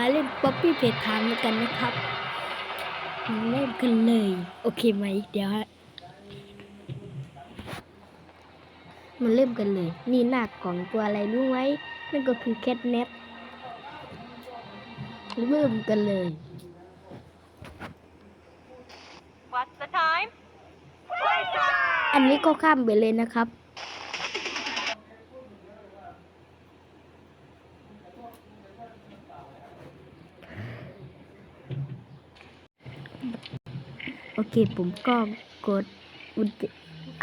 มาเล่นป๊อปปี้เพจทามกันนะครับมาเล่นกันเลย โอเคไหมเดี๋ยวฮะมาเริ่มกันเลย นี่หน้ากล่องตัวอะไรรู้ไหมนั่นก็คือแคทเน็ตเริ่มกันเลย What's the time? อันนี้ก็ข้ามไปเลยนะครับ โอเคผมก็กดอุด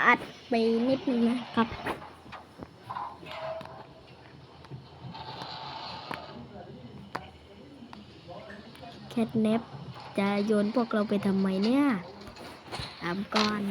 อัดไปนิดนึงนะครับแคทเนปจะโยนพวกเราไปทำไมเนี่ยตามก่อน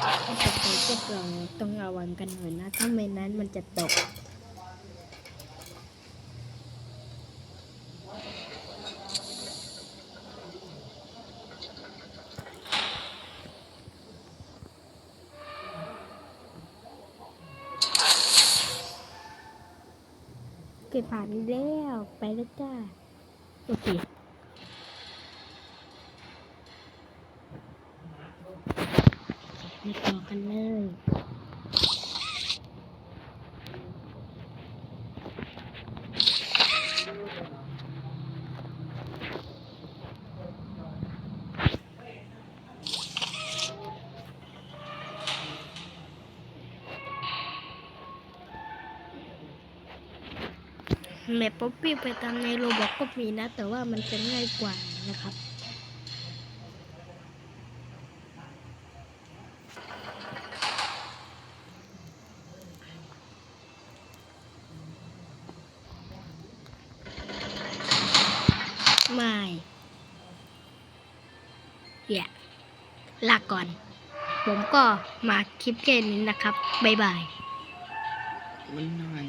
ถ้าตกไปพวกเราต้องระวังกันหน่อยนะ ถ้าไม่นั้นมันจะตกเก็บผ่านแล้ว ไปแล้วจ้า โอเค แมปป๊อปปี้ไปตามในโรบอกก็มีนะ แต่ว่ามันจะง่ายกว่านะครับ มายเนี่ยลากก่อน ผมก็มาคลิปแค่นี้นะครับ บ๊ายบาย มันน่อย